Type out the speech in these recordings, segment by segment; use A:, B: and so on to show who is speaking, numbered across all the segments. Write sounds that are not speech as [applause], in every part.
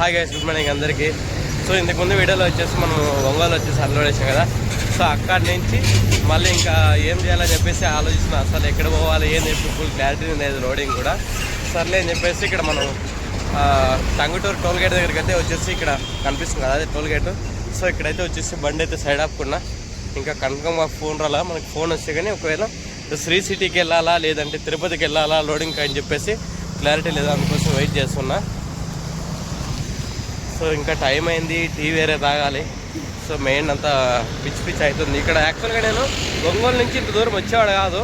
A: Hi guys good morning అందరికీ. So ఇంతకుముందు వీడియోలో వచ్చేసి మనం ఒంగోలు వచ్చేసి అన్లోడ్ కదా. సో అక్కడి నుంచి మళ్ళీ ఇంకా ఏం చేయాలని చెప్పేసి ఆలోచిస్తున్నా. అసలు ఎక్కడ పోవాలి ఏం చెప్పి ఫుల్ క్లారిటీ లేదు రోడింగ్ కూడా. సర్లే అని చెప్పేసి ఇక్కడ మనం టంగుటూరు టోల్ గేట్ దగ్గరికి అయితే వచ్చేసి ఇక్కడ కనిపిస్తుంది కదా అదే టోల్ గేట్ సో ఇక్కడైతే వచ్చేసి బండి అయితే సైడ్ ఆపుకున్నా ఇంకా కన్ఫర్మ్గా ఫోన్ రాలా మనకి ఫోన్ వస్తే కానీ ఒకవేళ శ్రీ సిటీకి వెళ్ళాలా లేదంటే తిరుపతికి వెళ్ళాలా లోడింగ్ అని చెప్పేసి క్లారిటీ లేదు అందుకోసం వెయిట్ చేస్తున్నా. సో ఇంకా టైం అయింది టీ వేరే తాగాలి. సో మెయిన్ అంతా పిచ్చి పిచ్చి అవుతుంది. ఇక్కడ యాక్చువల్గా నేను ఒంగోలు నుంచి ఇంత దూరం వచ్చేవాడు కాదు.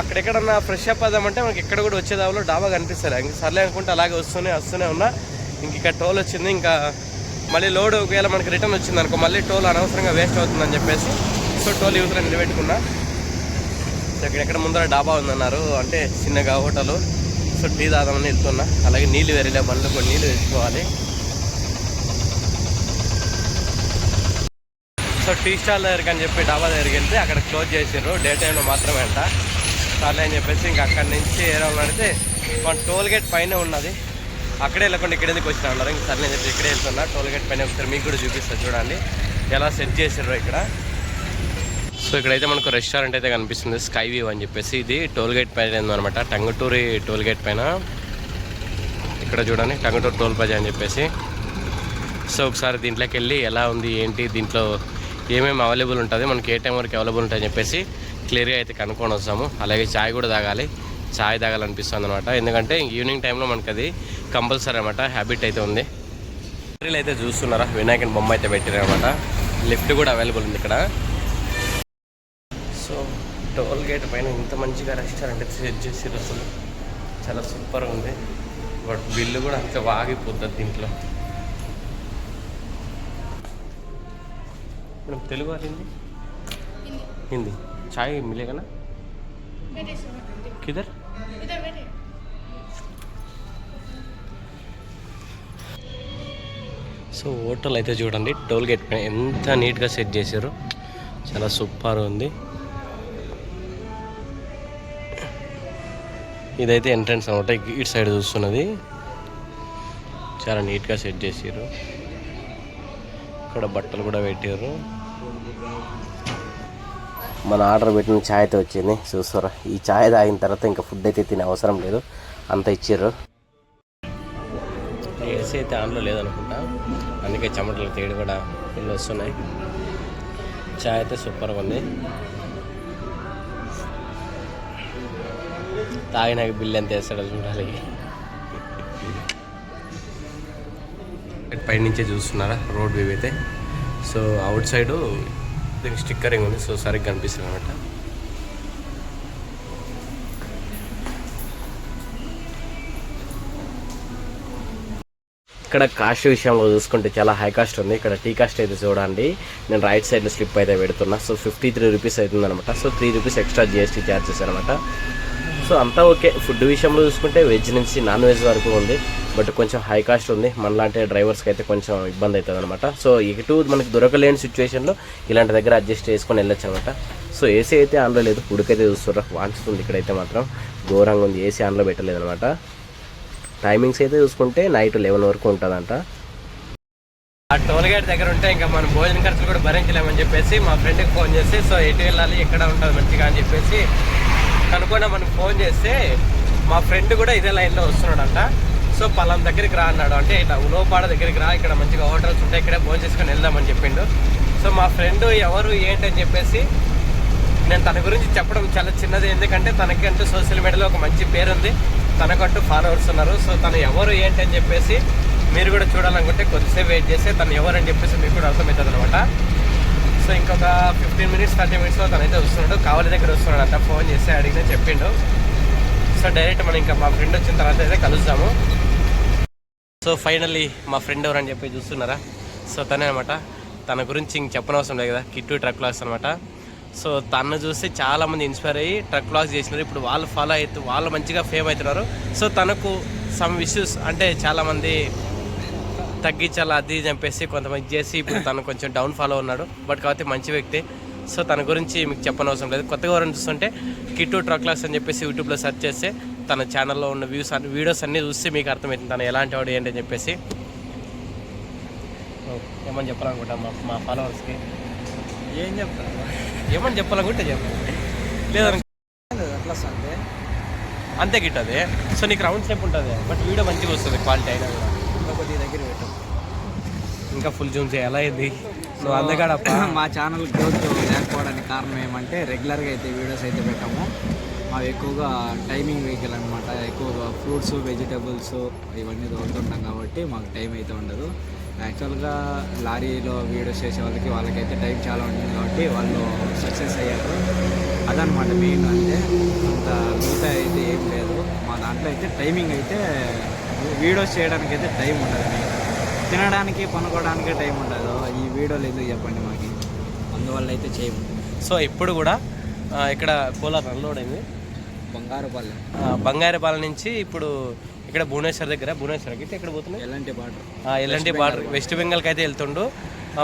A: అక్కడెక్కడన్నా ఫ్రెష్ అప్ అవ్వదామంటే మనకి ఇక్కడ కూడా వచ్చేదాలో డాబా కనిపిస్తారు ఇంక సర్లే అనుకుంటే అలాగే వస్తూనే వస్తూనే ఉన్నా. ఇంక ఇక్కడ టోల్ వచ్చింది. ఇంకా మళ్ళీ లోడ్ ఒకవేళ మనకి రిటర్న్ వచ్చింది అనుకో మళ్ళీ టోల్ అనవసరంగా వేస్ట్ అవుతుందని చెప్పేసి సో టోల్ యూత్లో నిలబెట్టుకున్నా. సో ఇక్కడెక్కడ ముందర డాబా ఉందన్నారు. అంటే చిన్నగా హోటలు. సో టీ తాదామని వెళ్తున్నా. అలాగే నీళ్ళు వేరేలే బండ్లు కొన్ని నీళ్ళు తెచ్చుకోవాలి. సో టీ స్టాల్ దగ్గరికి అని చెప్పి డాబా దగ్గరికి వెళ్తే అక్కడ క్లోజ్ చేసారు డే టైంలో మాత్రమే అంట. సర్లే అని చెప్పేసి ఇంకా అక్కడి నుంచి ఏదో నడితే మన టోల్ గేట్ పైన ఉన్నది. అక్కడే వెళ్ళకుండా ఇక్కడ ఎందుకు వచ్చినా ఉన్నారు ఇంకా సర్లే అని చెప్పి ఇక్కడే వెళ్తున్నా. టోల్ గేట్ పైన ఒకసారి మీకు కూడా చూపిస్తా చూడండి. ఎలా సెట్ చేసారు ఇక్కడ. సో ఇక్కడైతే మనకు రెస్టారెంట్ అయితే కనిపిస్తుంది. స్కై వ్యూ అని చెప్పేసి ఇది టోల్ గేట్ పైన అనమాట టంగుటూరి టోల్ గేట్ పైన. ఇక్కడ చూడండి టంగుటూరు టోల్ ప్లాజా అని చెప్పేసి. సో ఒకసారి దీంట్లోకి వెళ్ళి ఎలా ఉంది ఏంటి దీంట్లో ఏమేమి అవైలబుల్ ఉంటుంది మనకి ఏ టైం వరకు అవైలబుల్ ఉంటాయని చెప్పేసి క్లియర్గా అయితే కనుక్కొని వస్తాము. అలాగే చాయ్ కూడా తాగాలి. చాయ్ తాగాలనిపిస్తుంది అనమాట ఎందుకంటే ఈవినింగ్ టైంలో మనకి అది కంపల్సరీ అనమాట హ్యాబిట్ అయితే ఉంది. ఎంట్రీలు అయితే చూస్తున్నారా? వినాయకుని బొమ్మ అయితే పెట్టారనమాట లిఫ్ట్ కూడా అవైలబుల్ ఉంది ఇక్కడ. సో టోల్ గేట్ పైన ఇంత మంచిగా రెస్టారెంట్ సెట్ చేసి అసలు చాలా సూపర్గా ఉంది. బట్ బిల్లు కూడా అంత వాగిపోతుంది దీంట్లో. మేడం తెలుగు और हिंदी हिंदी चाय मिलेगा ना किधर సో హోటల్ అయితే చూడండి టోల్ గేట్ పైన ఎంత నీట్గా సెట్ చేశారు చాలా సూపర్ ఉంది ఇదైతే ఎంట్రన్స్ అనమాట ఇటు సైడ్ చూస్తున్నది చాలా నీట్గా సెట్ చేసారు ఇక్కడ బట్టలు కూడా పెట్టారు మన ఆర్డర్ పెట్టిన ఛాయ్ అయితే వచ్చింది. చూస్తారా? ఈ ఛాయ్ తాగిన తర్వాత ఇంకా ఫుడ్ అయితే తినే అవసరం లేదు. అంత ఇచ్చారు ఏసీ అయితే ఆన్లో లేదనుకుంటా. అందుకే చెమటలు తేడు కూడా ఫుల్ వస్తున్నాయి. ఛాయ్ అయితే సూపర్గా ఉంది. తాగినాక బిల్ ఎంత వేస్తాడో చూడాలి. పైనుంచే చూస్తున్నారా? రోడ్ వ్యూ అయితే. సో అవుట్ సైడ్ దీనికి స్టిక్కరింగ్ ఉంది సో సరిగ్గా కనిపిస్తుంది అనమాట. ఇక్కడ కాస్ట్ విషయంలో చూసుకుంటే చాలా హై కాస్ట్ ఉంది. ఇక్కడ టీ కాస్ట్ అయితే చూడండి. నేను రైట్ సైడ్ స్లిప్ అయితే పెడుతున్నా. సో ఫిఫ్టీ త్రీ రూపీస్ అవుతుంది అనమాట so three rupees extra GST charges అనమాట. సో అంతా ఓకే ఫుడ్ విషయంలో చూసుకుంటే వెజ్ నుంచి నాన్ వెజ్ వరకు ఉంది. బట్ కొంచెం హై కాస్ట్ ఉంది. మనలాంటి డ్రైవర్స్కి అయితే కొంచెం ఇబ్బంది అవుతుంది అనమాట సో ఇటు మనకి దొరకలేని సిచ్యువేషన్లో ఇలాంటి దగ్గర అడ్జస్ట్ చేసుకొని వెళ్ళొచ్చు అనమాట సో ఏసీ అయితే ఆన్లో లేదు. ఉడికైతే చూస్తున్నారు వాంచుతుంది ఇక్కడైతే మాత్రం. ఘోరంగా ఉంది. ఏసీ ఆన్లో పెట్టలేదు అనమాట టైమింగ్స్ అయితే చూసుకుంటే నైట్ లెవెన్ వరకు ఉంటుందంట. ఆ టోల్ గేట్ దగ్గర ఉంటే ఇంకా మనం భోజన ఖర్చులు కూడా భరించలేమని చెప్పేసి మా ఫ్రెండ్కి ఫోన్ చేసి సో ఎటు వెళ్ళాలి? ఎక్కడ ఉంటుంది మంచిగా? అని చెప్పేసి కనుక్కున్నా మనం ఫోన్ చేస్తే మా ఫ్రెండ్ కూడా ఇదే లైన్లో వస్తున్నాడంట. సో పలాం దగ్గరికి రా అన్నాడు. అంటే ఇట్లా ఉలోపాడ దగ్గరికి రా ఇక్కడ మంచిగా హోటల్స్ ఉంటాయి ఇక్కడే భోజనం చేసుకొని వెళ్దామని చెప్పిండు. సో మా ఫ్రెండ్ ఎవరు ఏంటని చెప్పేసి నేను తన గురించి చెప్పడం చాలా చిన్నది. ఎందుకంటే తనకంటూ సోషల్ మీడియాలో ఒక మంచి పేరు ఉంది తనకంటూ ఫాలోవర్స్ ఉన్నారు. సో తను ఎవరు ఏంటి అని చెప్పేసి మీరు కూడా చూడాలనుకుంటే కొద్దిసేపు వెయిట్ చేస్తే తను ఎవరు అని చెప్పేసి మీకు కూడా అర్థమవుతుంది అనమాట సో ఇంకొక ఫిఫ్టీన్ మినిట్స్ థర్టీ మినిట్స్లో తనైతే వస్తున్నాడు. కావాలి దగ్గర వస్తున్నాడు. అంట ఫోన్ చేసి అడిగితే చెప్పిండు. సో డైరెక్ట్ మనం ఇంకా మా ఫ్రెండ్ వచ్చిన తర్వాత అయితే కలుస్తాము సో ఫైనల్లీ మా ఫ్రెండ్ ఎవరని చెప్పి చూస్తున్నారా? సో తనే అనమాట తన గురించి ఇంక చెప్పనవసరం లేదు కదా కిట్టు ట్రక్ లాస్ అనమాట. సో తను చూసి చాలామంది ఇన్స్పైర్ అయ్యి ట్రక్ లాస్ చేసినారు. ఇప్పుడు వాళ్ళు ఫాలో అవుతూ వాళ్ళు మంచిగా ఫేమ్ అవుతున్నారు. సో తనకు సమ్ ఇష్యూస్ అంటే చాలామంది తగ్గించాలి అది ఇది కొంతమంది చేసి ఇప్పుడు తను కొంచెం డౌన్ ఫాలో ఉన్నాడు. బట్ కాకపోతే మంచి వ్యక్తి. సో తన గురించి మీకు చెప్పనవసరం లేదు. కొత్తగా ఎవరైనా చూస్తుంటే కిట్టు ట్రక్ లాస్ అని చెప్పేసి యూట్యూబ్లో సెర్చ్ చేస్తే తన ఛానల్లో ఉన్న వ్యూస్ అన్ని వీడియోస్ అన్నీ చూస్తే మీకు అర్థమవుతుంది తను ఎలాంటి వాడు ఏంటి అని చెప్పేసి. ఏమని చెప్పాలనుకుంటా మా మా ఫాలోవర్స్కి
B: ఏం చెప్తారు?
A: ఏమని చెప్పాలనుకుంటే చెప్పు. లేదనుకో
B: అట్లా
A: అంతే గిట్టది సో నీకు రౌండ్ స్టెప్ ఉంటుంది బట్ వీడియో మంచిగా వస్తుంది క్వాలిటీ అయినా కూడా.
B: ఇంకా కొద్ది దగ్గర పెట్టు.
A: ఇంకా ఫుల్ జూమ్ చేయాలా ఏంది నువ్వు అందగాడప్ప.
B: మా ఛానల్ గ్రోత్ లేకపోవడానికి కారణం ఏమంటే రెగ్యులర్గా అయితే వీడియోస్ అయితే పెట్టాము. అవి ఎక్కువగా టైమింగ్ వెహికల్ అనమాట ఎక్కువగా ఫ్రూట్స్ వెజిటబుల్స్ ఇవన్నీ తోలుతుంటాం కాబట్టి మాకు టైం అయితే ఉండదు. యాక్చువల్గా లారీలో వీడియోస్ చేసే వాళ్ళకి వాళ్ళకైతే టైం చాలా ఉంటుంది కాబట్టి వాళ్ళు సక్సెస్ అయ్యారు. అదనమాట మెయిన్ అంటే అంత మిగతా అయితే ఏం లేదు. మా దాంట్లో అయితే టైమింగ్ అయితే వీడియోస్ చేయడానికి అయితే టైం ఉండదు మెయిన్. తినడానికి పనుకోవడానికి టైం ఉండదు. ఈ వీడియోలు ఎందుకు చెప్పండి మాకు? అందువల్ల అయితే చేయము.
A: సో ఇప్పుడు కూడా ఇక్కడ కోలార్ అన్లోడ్ అయింది.
B: బంగారు పల్లె
A: ఆ, బంగారపాలెం నుంచి ఇప్పుడు ఇక్కడ భువనేశ్వర్ దగ్గర భువనేశ్వర్కి అయితే ఎక్కడ పోతున్నాయి
B: ఎలాంటి బాటర్
A: ఎల్ఎన్టీ బార్డర్ వెస్ట్ బెంగాల్కి అయితే వెళ్తుండు.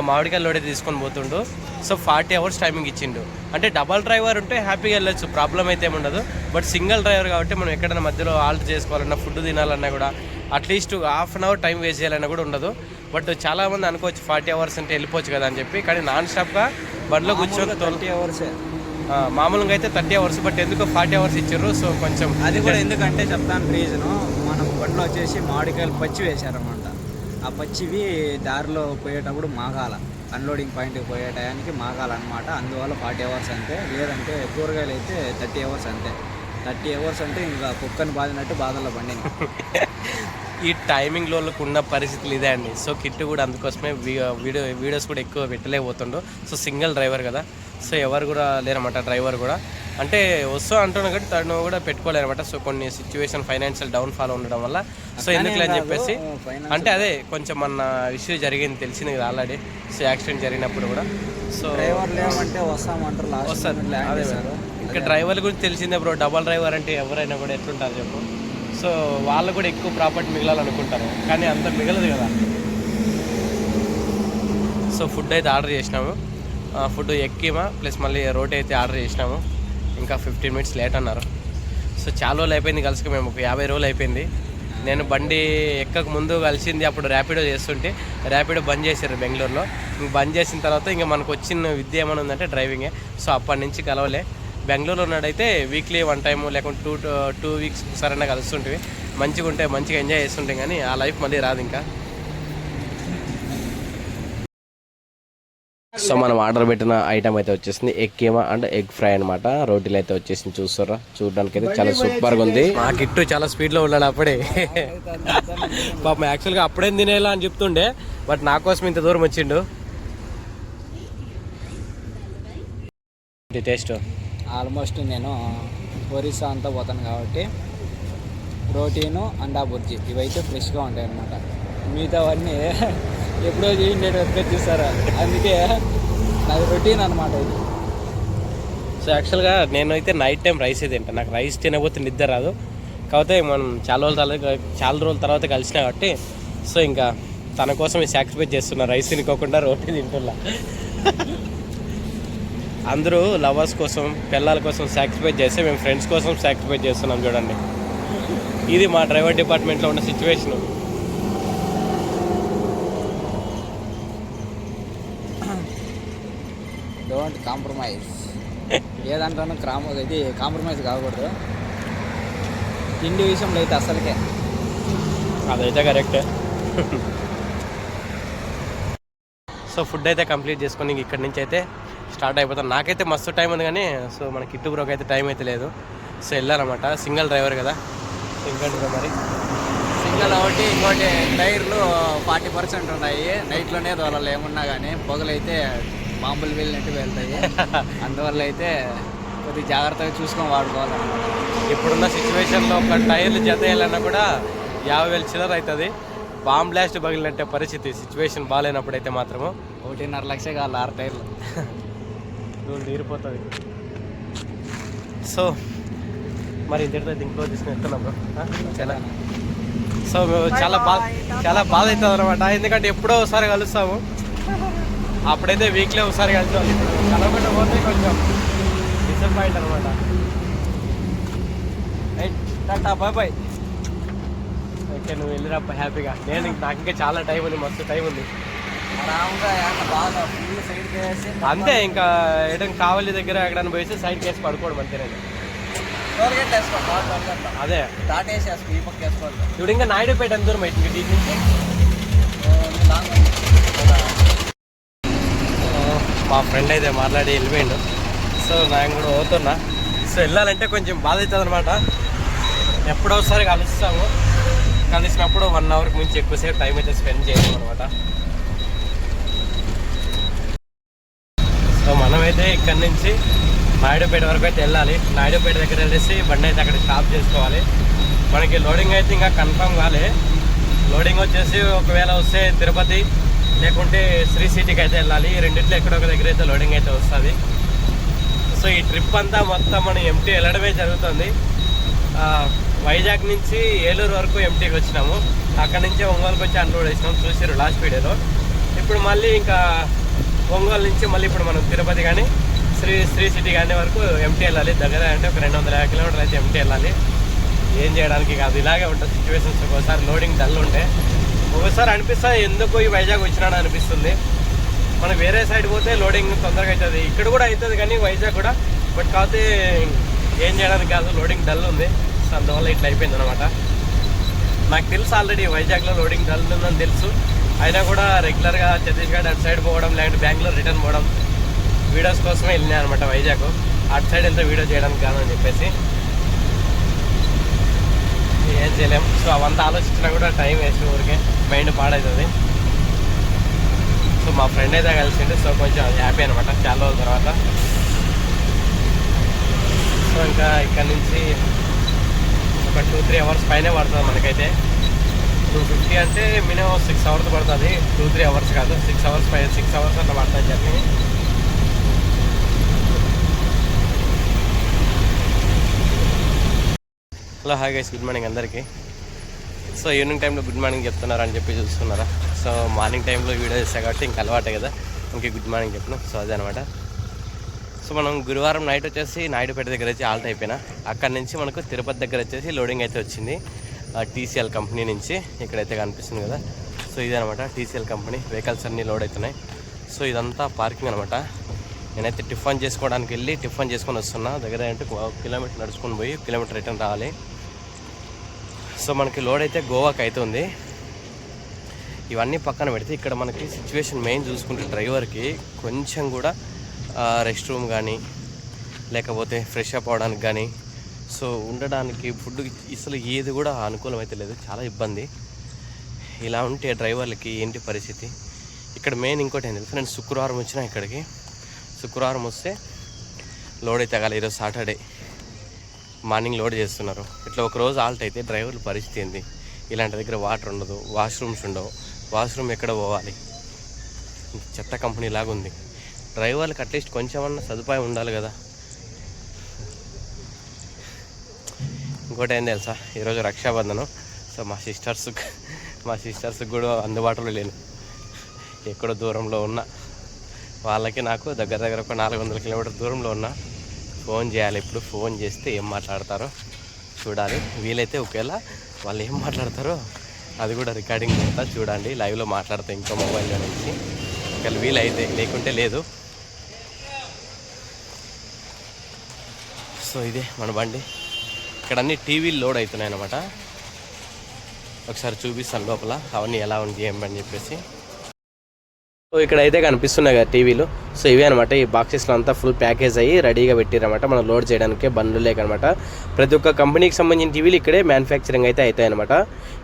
A: మామిడికాయలు లోడే తీసుకొని పోతుండు. సో ఫార్టీ అవర్స్ టైమింగ్ ఇచ్చిండు. అంటే డబల్ డ్రైవర్ ఉంటే హ్యాపీగా వెళ్ళొచ్చు ప్రాబ్లం అయితే ఏమి ఉండదు. బట్ సింగిల్ డ్రైవర్ కాబట్టి మనం ఎక్కడైనా మధ్యలో ఆల్ట్ చేసుకోవాలన్నా ఫుడ్ తినాలన్నా కూడా at least half an hour time waste చేయాలన్నా కూడా ఉండదు. బట్ చాలామంది అనుకోవచ్చు ఫార్టీ అవర్స్ అంటే వెళ్ళిపోవచ్చు కదా అని చెప్పి కానీ నాన్ స్టాప్గా బండిలో కూర్చొని
B: ట్వంటీ అవర్స్.
A: మామూలుగా అయితే థర్టీ అవర్స్ బట్ ఎందుకో ఫార్టీ అవర్స్ ఇచ్చారు సో కొంచెం
B: అది కూడా ఎందుకంటే చెప్తాను రీజను మనం బండిలో వచ్చేసి మామిడికాయలు పచ్చి వేశారనమాట ఆ పచ్చివి దారిలో పోయేటప్పుడు మాగాల. అన్లోడింగ్ పాయింట్కి పోయే టయానికి మాగాలన్నమాట. అందువల్ల ఫార్టీ అవర్స్ అంతే. లేదంటే కూరగాయలు అయితే థర్టీ అవర్స్ అంతే. థర్టీ అవర్స్ అంటే ఇంకా కుక్కని బాదినట్టు బాధల్లో బండిని. [laughs]
A: ఈ టైమింగ్లో ఉన్న పరిస్థితులు ఇదే అండి. సో కిట్ కూడా అందుకోసమే వీడియో వీడియోస్ కూడా ఎక్కువ పెట్టలేకపోతుండు సో సింగిల్ డ్రైవర్ కదా. సో ఎవరు కూడా లేరన్నమాట డ్రైవర్ కూడా. అంటే వస్తూ అంటున్నా కాబట్టి తను కూడా పెట్టుకోలేరన్నమాట. సో కొన్ని సిచ్యువేషన్ ఫైనాన్షియల్ డౌన్ ఫాల్ ఉండడం వల్ల. సో ఎందుకులే అని చెప్పేసి అంటే అదే కొంచెం మన ఇష్యూ జరిగింది తెలిసింది కదా ఆల్రెడీ. సో యాక్సిడెంట్ జరిగినప్పుడు కూడా. సో
B: డ్రైవర్ లేమంటే వస్తామంటారు
A: వస్తారు. అదే ఇంకా డ్రైవర్ల గురించి తెలిసిందే బ్రో. డబల్ డ్రైవర్ అంటే ఎవరైనా కూడా ఎట్లుంటారు చెప్పు. సో వాళ్ళు కూడా ఎక్కువ ప్రాపర్టీ మిగలాలనుకుంటారు. కానీ అంత మిగలదు కదా. సో ఫుడ్ అయితే ఆర్డర్ చేసినాము. ఫుడ్ ఎక్కిమా ప్లస్ మళ్ళీ రోటీ అయితే ఆర్డర్ చేసినాము. ఇంకా ఫిఫ్టీన్ మినిట్స్ లేట్ అన్నారు. సో చాలా రోజులు అయిపోయింది కలిసి మేము ఒక యాభై రోజులు అయిపోయింది. నేను బండి ఎక్కక ముందు కలిసింది అప్పుడు ర్యాపిడో చేస్తుంటే ర్యాపిడో బంద్ చేశారు బెంగళూరులో. ఇంక బంద్ చేసిన తర్వాత ఇంకా మనకు వచ్చిన విద్య ఏమైనా ఉందంటే డ్రైవింగే. సో అప్పటి నుంచి కలవలే. బెంగళూరులో ఉన్నాడైతే వీక్లీ వన్ టైము లేకుంటే టూ టూ వీక్స్ ఒకసారైనా కలుస్తుంటివి. మంచిగా ఉంటే మంచిగా ఎంజాయ్ చేస్తుంటాం కానీ ఆ లైఫ్ మళ్ళీ రాదు ఇంకా. సో మనం ఆర్డర్ పెట్టిన ఐటమ్ అయితే వచ్చేసింది egg keema and egg fry అనమాట రోటీలు అయితే వచ్చేసింది చూస్తారా? చూడడానికి అయితే చాలా సూపర్గా ఉంది. మా కిట్టు చాలా స్పీడ్లో ఉన్నాడు అప్పుడే. పాపం యాక్చువల్గా అప్పుడేం తినేలా అని చెప్తుండే బట్ నా కోసం ఇంత దూరం వచ్చిండు. టేస్ట్
B: ఆల్మోస్ట్ నేను ఒరిస్సా అంతా పోతాను కాబట్టి ప్రోటీను అండా బుర్జీ ఇవైతే ఫ్రెష్గా ఉంటాయి అన్నమాట. మిగతావన్నీ [laughs] ఎప్పుడో చేయండి ఎత్తుకొచ్చిస్తారా అందుకే నాకు రొటీన్ అనమాట ఇది.
A: సో యాక్చువల్గా నేనైతే నైట్ టైం రైస్ తింటాను నాకు రైస్ తినకపోతే నిద్ర రాదు. కాకపోతే మనం చాలా రోజుల తర్వాత చాలా రోజుల తర్వాత కలిసిన కాబట్టి సో ఇంకా తన కోసం సాక్రిఫైస్ చేస్తున్నా రైస్ తినుకోకుండా రోటీ తింటున్నా. [laughs] అందరూ లవర్స్ కోసం పిల్లల కోసం సాక్రిఫైస్ చేస్తే మేము ఫ్రెండ్స్ కోసం సాక్రిఫైస్ చేస్తున్నాం చూడండి. ఇది మా డ్రైవర్ డిపార్ట్మెంట్లో ఉన్న సిచ్యువేషను
B: డోంట్ కాంప్రమైజ్ ఏదంటాను క్రామ్ ఇది కాంప్రమైజ్ కాకూడదు. తిండి విషయంలో అయితే అసలుకే
A: అదైతే కరెక్టే సో ఫుడ్ అయితే కంప్లీట్ చేసుకొని ఇంక ఇక్కడి నుంచి అయితే స్టార్ట్ అయిపోతాం. నాకైతే మస్తు టైం ఉంది కానీ సో మన కిట్టు బ్రోకి అయితే టైం అయితే లేదు. సో వెళ్ళాలన్నమాట. సింగిల్ డ్రైవర్ కదా. బ్రో మరి.
B: సింగల్ ఒకటి ఇంకోటి టైర్లు ఫార్టీ పర్సెంట్ ఉన్నాయి. నైట్లోనే దోలాలి ఏమున్నా కానీ పొగలైతే మామూలు వెళ్ళినట్టు వెళ్తాయి. [laughs] అందువల్ల అయితే కొద్దిగా జాగ్రత్తగా చూసుకొని వాడుకోవాలన్నమాట.
A: ఇప్పుడున్న సిచ్యువేషన్లో ఒక టైర్లు జత వేయాలన్నా కూడా యాభై వేలు చిల్లర అవుతుంది. బాంబ్ బ్లాస్ట్ పగిలినట్టే పరిస్థితి. సిచ్యువేషన్ బాగాలేనప్పుడు అయితే మాత్రము.
B: ఒకటిన్నర లక్ష కావాలి ఆరు టైర్లు. [laughs]
A: రూల్ తీరిపోతుంది. సో మరి ఇంతటితో ఇంకో తీసుకుని వెళ్తున్నాం బ్రో చాలా. సో మేము చాలా బాధ చాలా బాధ అవుతుంది అనమాట ఎందుకంటే ఎప్పుడో ఒకసారి కలుస్తాము. అప్పుడైతే వీక్లీ ఒకసారి కలుస్తాం ఇప్పుడు కలవకుండా పోతే కొంచెం డిసప్పాయింట్ అనమాట
B: టాటా బాయ్ బాయ్
A: ఓకే నువ్వు వెళ్ళిరప్ప హ్యాపీగా. నేను నాకు ఇంకా చాలా టైం ఉంది మస్తు టైం ఉంది. అంతే ఇంకా ఎడం కావాలి దగ్గర ఎక్కడైనా పోయేసి సైడ్కి వేసి పడుకోవడం అంతేనండి. అదే. ఇప్పుడు ఇంకా నాయుడుపేట ఎంత దూరం అయితే దీని నుంచి? మా ఫ్రెండ్ అయితే మాట్లాడి వెళ్ళిపోయిండు. సో నేను కూడా పోతున్నా. సో వెళ్ళాలంటే కొంచెం బాధ అవుతుంది అనమాట ఎప్పుడో ఒకసారి కలుస్తాము. కలిసినప్పుడు వన్ అవర్కి మించి ఎక్కువసేపు టైం అయితే స్పెండ్ చేయలేము అనమాట అయితే ఇక్కడ నుంచి నాయుడుపేట వరకు అయితే వెళ్ళాలి. నాయుడుపేట దగ్గర వెళ్ళేసి బండి అయితే అక్కడ స్టాప్ చేసుకోవాలి. మనకి లోడింగ్ అయితే ఇంకా కన్ఫర్మ్ కాలే. లోడింగ్ వచ్చేసి ఒకవేళ వస్తే తిరుపతి లేకుంటే శ్రీ సిటీకి అయితే వెళ్ళాలి. ఈ రెండిట్లో ఎక్కడో ఒక దగ్గర అయితే లోడింగ్ అయితే వస్తుంది. సో ఈ ట్రిప్ అంతా మొత్తం మనం ఎంటీ వెళ్ళడమే జరుగుతుంది. వైజాగ్ నుంచి ఏలూరు వరకు ఎంటీకి వచ్చినాము. అక్కడ నుంచి ఒంగోలుకి వచ్చి అన్లోడ్ వేసినాం చూసారు లాస్ట్ వీడియోలో ఇప్పుడు మళ్ళీ ఇంకా ఒంగోలు నుంచి మళ్ళీ ఇప్పుడు మనం తిరుపతి కానీ శ్రీ శ్రీ సిటీ కానీ వరకు ఎంటీ వెళ్ళాలి. దగ్గర అంటే ఒక రెండు వందల యాభై కిలోమీటర్లు అయితే ఎంటీ వెళ్ళాలి. ఏం చేయడానికి కాదు ఇలాగే ఉంటుంది సిచ్యువేషన్స్ ఒక్కోసారి లోడింగ్ డల్ ఉంటే ఒకసారి అనిపిస్తుంది ఎందుకు ఈ వైజాగ్ వచ్చినాడు అనిపిస్తుంది. మనం వేరే సైడ్ పోతే లోడింగ్ తొందరగా అవుతుంది. ఇక్కడ కూడా అవుతుంది కానీ వైజాగ్ కూడా. బట్ కాకపోతే ఏం చేయడానికి కాదు లోడింగ్ డల్ ఉంది. సో అందువల్ల ఇట్లా అయిపోయింది అనమాట నాకు తెలుసు ఆల్రెడీ వైజాగ్లో లోడింగ్ డల్ ఉందని తెలుసు. అయినా కూడా రెగ్యులర్గా ఛత్తీస్గఢ్ అటు సైడ్ పోవడం లేదంటే బెంగళూరు రిటర్న్ పోవడం వీడియోస్ కోసమే వెళ్ళినాయి అనమాట వైజాగ్. అటు సైడ్ ఎంత వీడియో చేయడానికి కాదని చెప్పేసి. ఏం చేయలేం. సో అవంతా ఆలోచించినా కూడా టైం వేస్ట్ ఊరికే మైండ్ పాడవుతుంది సో మా ఫ్రెండ్ అయితే కలిసిండు. సో కొంచెం హ్యాపీ అనమాట చాలా రోజుల తర్వాత. సో ఇంకా ఇక్కడ నుంచి ఒక టూ త్రీ అవర్స్ పైనే పడుతుంది మనకైతే. టూ ఫిఫ్టీ అంటే మినిమం సిక్స్ అవర్స్ పడుతుంది. టూ త్రీ అవర్స్ కాదు. సిక్స్ అవర్స్ పై సిక్స్ అవర్స్ అట్లా పడుతుంది journey hello hi guys good morning అందరికీ. సో ఈవినింగ్ టైంలో గుడ్ మార్నింగ్ చెప్తున్నారని అని చెప్పి చూస్తున్నారా? సో మార్నింగ్ టైంలో వీడియో చేస్తా కాబట్టి ఇంకా అలవాటే కదా. ఇంకే గుడ్ మార్నింగ్ చెప్పిన. సో అదే అనమాట సో మనం గురువారం నైట్ వచ్చేసి నాయుడుపేట దగ్గర వచ్చి ఆల్ట్ అయిపోయినా. అక్కడ నుంచి మనకు తిరుపతి దగ్గర వచ్చేసి లోడింగ్ అయితే వచ్చింది. టీసీఎల్ కంపెనీ నుంచి ఇక్కడైతే కనిపిస్తుంది కదా. సో ఇదనమాట టీసీఎల్ కంపెనీ. వెహికల్స్ అన్నీ లోడ్ అవుతున్నాయి. సో ఇదంతా పార్కింగ్ అనమాట నేనైతే టిఫన్ చేసుకోవడానికి వెళ్ళి టిఫన్ చేసుకొని వస్తున్నా. దగ్గర అంటే ఒక కిలోమీటర్ నడుచుకొని పోయి కిలోమీటర్ రిటర్న్ రావాలి. సో మనకి లోడ్ అయితే గోవాకి అవుతుంది ఇవన్నీ పక్కన పెడితే ఇక్కడ మనకి సిచ్యువేషన్ మెయిన్ చూసుకుంటే డ్రైవర్కి కొంచెం కూడా రెస్ట్ రూమ్ కానీ లేకపోతే ఫ్రెష్ అప్ అవడానికి కానీ సో ఉండడానికి ఫుడ్ అసలు ఏది కూడా అనుకూలం అయితే లేదు. చాలా ఇబ్బంది. ఇలా ఉంటే డ్రైవర్లకి ఏంటి పరిస్థితి? ఇక్కడ మెయిన్ ఇంకోటి ఏం తెలుసు నేను శుక్రవారం వచ్చిన ఇక్కడికి. శుక్రవారం వస్తే లోడ్ అయితే తగాలి ఈరోజు సాటర్డే. మార్నింగ్ లోడ్ చేస్తున్నారు. ఇట్లా ఒక రోజు ఆల్ట్ అయితే డ్రైవర్ల పరిస్థితి ఏంది? ఇలాంటి దగ్గర వాటర్ ఉండదు. వాష్రూమ్స్ ఉండవు. వాష్రూమ్ ఎక్కడ పోవాలి? చెత్త కంపెనీ లాగా ఉంది డ్రైవర్లకు అట్లీస్ట్ కొంచెమన్నా సదుపాయం ఉండాలి కదా. ఇంకోటి ఏం తెలుసా? ఈరోజు రక్షాబంధనం. సో మా సిస్టర్స్ మా సిస్టర్స్ కూడా అందుబాటులో లేను. ఎక్కడో దూరంలో ఉన్నా. వాళ్ళకి నాకు దగ్గర దగ్గర ఒక నాలుగు వందల కిలోమీటర్ దూరంలో ఉన్నా. ఫోన్ చేయాలి ఇప్పుడు. ఫోన్ చేస్తే ఏం మాట్లాడతారో చూడాలి. వీలైతే ఒకవేళ వాళ్ళు ఏం మాట్లాడతారో అది కూడా రికార్డింగ్ చేస్తా చూడండి. లైవ్లో మాట్లాడతా ఇంకో మొబైల్లో నుంచి. ఒకవేళ వీలైతే లేకుంటే లేదు. సో ఇదే మన బండి. ఇక్కడ అన్ని టీవీలు లోడ్ అవుతున్నాయి అనమాట ఒకసారి చూపిస్తాను లోపల అవన్నీ ఎలా ఉంది ఏమని చెప్పేసి. సో ఇక్కడైతే కనిపిస్తున్నాయి కదా టీవీలు. సో ఇవే అనమాట ఈ బాక్సెస్లో అంతా ఫుల్ ప్యాకేజ్ అయ్యి రెడీగా పెట్టారనమాట మనం లోడ్ చేయడానికి బండ్లు లేకనమాట ప్రతి ఒక్క కంపెనీకి సంబంధించిన టీవీలు ఇక్కడే మ్యానుఫ్యాక్చరింగ్ అయితే అవుతాయన్నమాట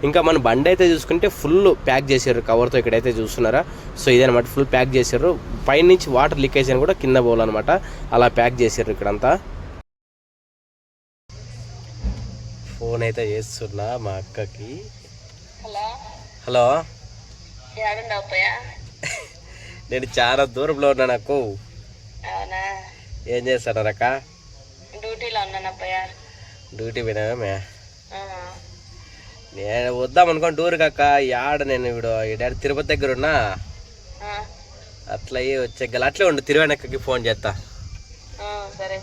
A: ఇంకా మన బండి అయితే చూసుకుంటే ఫుల్ ప్యాక్ చేశారు కవర్తో ఇక్కడైతే చూస్తున్నారా? సో ఇదనమాట ఫుల్ ప్యాక్ చేశారు పైనుంచి వాటర్ లీకేజ్ అని కూడా కింద పోవాలన్నమాట. అలా ప్యాక్ చేశారు ఇక్కడంతా. ఫోన్ అయితే చేస్తున్నా మా అక్కకి.
C: హలో.
A: నేను చాలా దూరంలో ఉన్నా నాకు ఏం చేస్తాను అక్క?
C: డ్యూటీలో ఉన్నాను
A: డ్యూటీ పోయినామే నేను వద్దాం అనుకోని టూర్కి అక్క. యాడ నేను ఇప్పుడు ఈడ తిరుపతి దగ్గర ఉన్నా. అట్లా వచ్చే గల. అట్లే ఉండు తిరువెనక్కకి ఫోన్ చేస్తా
C: సరే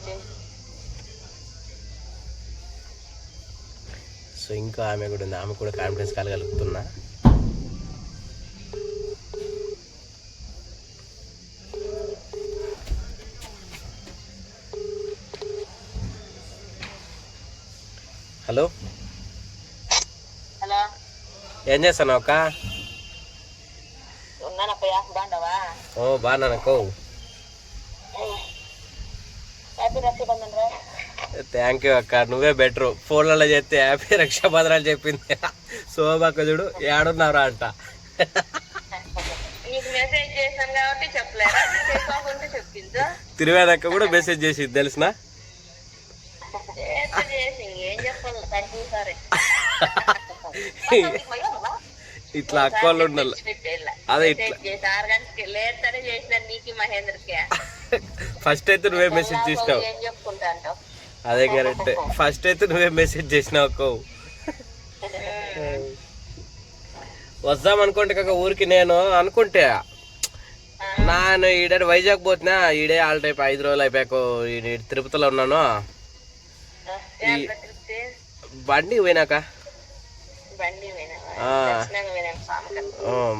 A: సో ఇంకా ఆమె కూడా ఉంది. ఆమె కూడా కాన్ఫిడెన్స్ కలగలుగుతున్నా. హలో?
C: హలో.
A: ఏం చేస్తాను అక్క? ఓ
C: బాగున్నాను అక్కో.
A: థ్యాంక్ యూ అక్క. నువ్వే బెటరు ఫోన్లలో చేస్తే హ్యాపీ [laughs] రక్షాబంధనాలు చెప్పింది. శోభక్క చూడు ఏడున్నారా అంట. తిరువేదక్క కూడా మెసేజ్ చేసింది తెలిసిన? ఇట్లా అక్క వాళ్ళు ఉండాలి అదే ఇట్లా. ఫస్ట్ [laughs] అయితే నువ్వే మెసేజ్ చేసినావు. అదే కరెక్ట్. ఫస్ట్ అయితే నువ్వే మెసేజ్ చేసినావు అక్క వద్దాం అనుకుంటే కాక ఊరికి నేను అనుకుంటే. నేను ఈడ వైజాగ్ పోతున్నా ఈడే ఆల్ టైప్ ఐదు రోజులు అయిపోయాక తిరుపతిలో ఉన్నాను. బండి పోయినాక.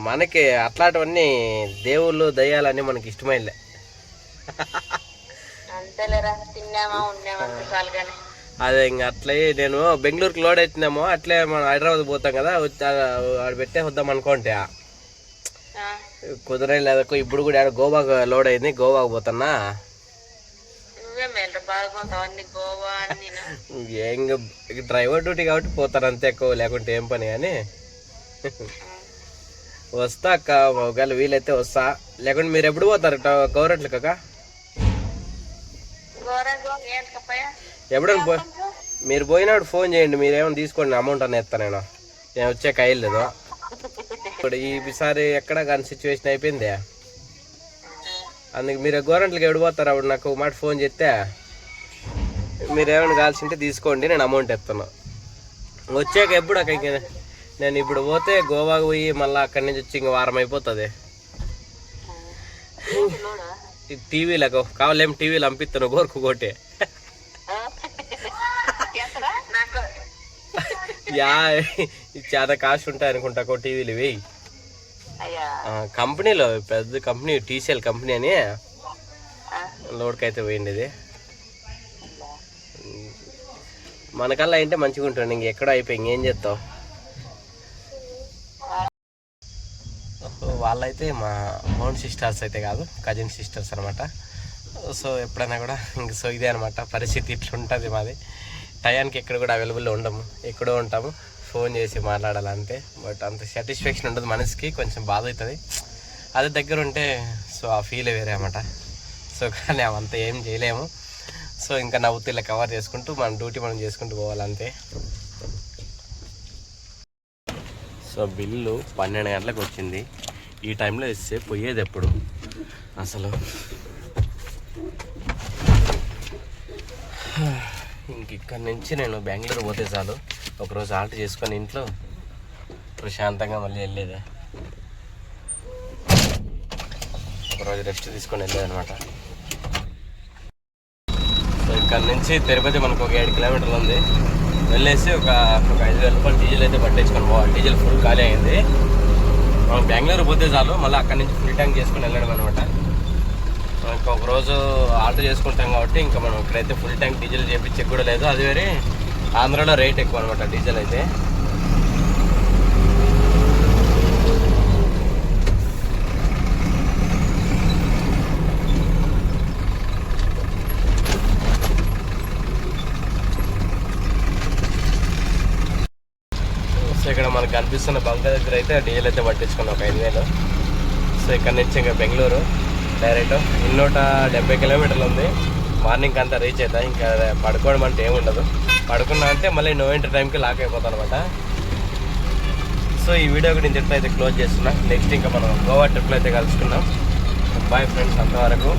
A: మనకి అట్లాంటివన్నీ దేవుళ్ళు దయ్యాలన్నీ మనకి ఇష్టమైలే అదే ఇంకా అట్లే నేను బెంగళూరుకి లోడ్ అవుతున్నామో అట్లే మనం హైదరాబాద్ పోతాం కదా ఆడ పెట్టే వద్దాం అనుకుంటే.
C: ఆ,
A: కుదరే లేదకో ఇప్పుడు కూడా ఆడ గోవాకు లోడ్ అయింది గోవాకు పోతున్నా. ఇంక డ్రైవర్ డ్యూటీ కాబట్టి పోతాను అంతే ఎక్కువ లేకుంటే ఏం పని కానీ వస్తా అక్క ఒకవేళ వీలైతే వస్తా. లేకుంటే మీరు ఎప్పుడు పోతారు గవర్నమెంట్లు ఎప్పుడైనా మీరు పోయినప్పుడు ఫోన్ చేయండి మీరు ఏమైనా తీసుకోండి అమౌంట్ అని ఎత్తా నేను. నేను వచ్చే కయ్యలేదు ఇప్పుడు ఈసారి ఎక్కడ కానీ సిచ్యువేషన్ అయిపోయింది? అందుకు మీరు గవర్నమెంట్కి ఎప్పుడు పోతారు? అప్పుడు నాకు మాట ఫోన్ చేస్తే మీరు ఏమైనా కావాల్సింటే తీసుకోండి నేను అమౌంట్ ఎత్తాను వచ్చాక ఎప్పుడు అక్కడికి నేను ఇప్పుడు పోతే గోవాకి పోయి మళ్ళీ అక్కడి నుంచి వచ్చి ఇంక వారం అయిపోతుంది. టీవీలకు కావాలేం టీవీలు పంపిస్తాను గోరుకు కొట్టి
C: ఎక్కడా నాకు
A: యా చాలా కాస్ట్ ఉంటాయి అనుకుంటా ఒక టీవీలు ఇవి కంపెనీలో పెద్ద కంపెనీ టీసీఎల్ కంపెనీ అని లోడ్కి అయితే పోయింది ఇది మనకల్లా అయితే మంచిగా ఉంటుంది ఇంక ఎక్కడో అయిపోయి ఇంకేం చేస్తావు వాళ్ళైతే మా ఓన్ సిస్టర్స్ అయితే కాదు కజిన్ సిస్టర్స్ అనమాట సో ఎప్పుడైనా కూడా ఇంక సో ఇదే అనమాట పరిస్థితి ఇట్లా ఉంటుంది మాది. టయానికి ఎక్కడ కూడా అవైలబుల్ ఉండము. ఎక్కడో ఉంటాము. ఫోన్ చేసి మాట్లాడాలంటే బట్ అంత సాటిస్ఫాక్షన్ ఉండదు మనసుకి. కొంచెం బాధ అవుతుంది అదే దగ్గర ఉంటే సో ఆ ఫీల్ వేరే అనమాట సో కానీ అవంతా ఏం చేయలేము. సో ఇంకా నవ్వుతూ ఇలా కవర్ చేసుకుంటూ మన డ్యూటీ మనం చేసుకుంటూ పోవాలంతే. సో బిల్లు పన్నెండు గంటలకు వచ్చింది. ఈ టైంలో ఇస్తే పోయేది ఎప్పుడు? అసలు. ఇంక ఇక్కడ నుంచి నేను బెంగళూరు పోతే చాలు. ఒకరోజు ఆల్ట్ చేసుకొని ఇంట్లో ప్రశాంతంగా మళ్ళీ వెళ్ళేదే. ఒకరోజు రెస్ట్ తీసుకొని వెళ్ళేది అనమాట సో ఇక్కడ నుంచి తిరుపతి మనకు ఒక ఏడు కిలోమీటర్లు ఉంది. వెళ్ళేసి ఒక ఒక ఐదు వేల రూపాయలు డీజిల్ అయితే పట్టించుకొని పోవాలి. డీజిల్ ఫుల్ ఖాళీ అయింది. మనం బెంగళూరు పోతే చాలు. మళ్ళీ అక్కడ నుంచి ఫుల్ ట్యాంక్ చేసుకొని వెళ్ళడం అనమాట ఇంకా రోజు ఆర్డర్ చేసుకుంటాం కాబట్టి ఇంకా మనం ఇక్కడైతే ఫుల్ ట్యాంక్ డీజిల్ చేయించే కూడా లేదు. అది వేరే ఆంధ్రాలో రేట్ ఎక్కువ అనమాట డీజిల్ అయితే. సో ఇక్కడ మనకు కనిపిస్తున్న బంక దగ్గర అయితే డీజిల్ అయితే పట్టించుకున్నాం ఒక ఐదు వేలు. సో ఇక్కడ నుంచి ఇంకా బెంగళూరు. డైరెక్ట్ ఇన్నూట డెబ్బై కిలోమీటర్లు ఉంది. మార్నింగ్ అంతా రీచ్ అవుతా ఇంకా పడుకోవడం అంటే ఏమి ఉండదు. పడుకున్నా అంటే మళ్ళీ నోవెంటర్ టైంకి లాక్ అయిపోతాను అనమాట సో ఈ వీడియో కూడా నేను అయితే క్లోజ్ చేస్తున్నా. నెక్స్ట్ ఇంకా మనం గోవా ట్రిప్లో అయితే కలుసుకున్నాం బాయ్ ఫ్రెండ్స్ అంతవరకు.